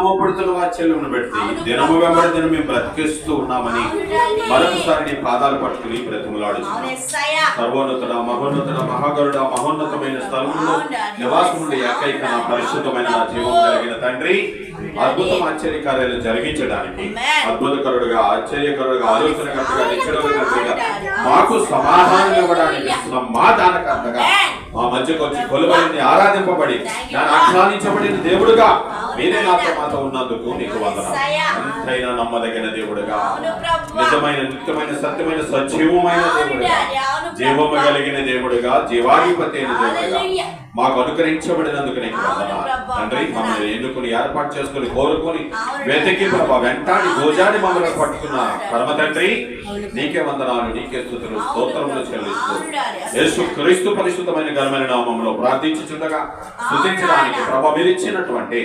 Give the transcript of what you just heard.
దినము పడుతున్న వాత్సల్యమును బట్టి దినము వెంబడి దినం మేము బ్రతికిస్తూ ఉన్నామని మరొకసారి నీ పాదాలు పట్టుకుని ఎస్సయ్యా. సర్వోన్నతుడ మహోన్నతుడ మహాగరుడ మహోన్నతమైన స్థలంలో నివాసముండి ఏకైక నా పరిశుద్ధమైన నా జీవం కలిగిన తండ్రి అద్భుతం ఆశ్చర్యకార్యాలు జరిగించడానికి అద్భుతకరుడుగా ఆశ్చర్యకరుడుగా ఆలోచనకర్తగా మాకు సమాధానం ఇవ్వడానికి సమాధానకర్తగా మా మధ్యకు వచ్చి కొలువైంది ఆరాధింపబడి నేను ఆహ్లానించబడిన దేవుడుగా. మీరే నాతో మాతో ఉన్నందుకు నీకు ఎంతైనా నమ్మదగిన దేవుడుగా నిజమైన నిత్యమైన సత్యమైన సజీవమైన దేవుడుగా జీవము కలిగిన దేవుడుగా జీవాధిపతి అయిన దేవుడుగా మాకు అనుకరించబడినందుకు నీకు వందనాలు. తండ్రి మమ్మల్ని ఎన్నుకుని ఏర్పాటు చేసుకుని కోరుకొని వెతికి ప్రభా వెంటాడి గోజాడి మమ్మల్ని పట్టుకున్న. పరమ తండ్రి నీకే వందనాలు నీకే స్థుతులు స్తోత్రములు చెల్లిస్తూ. యేసు క్రీస్తు పరిశుద్ధమైన ఘనమైన నామంలో ప్రార్థించుచుండగా స్థుతించడానికి ప్రభా మీరు ఇచ్చినటువంటి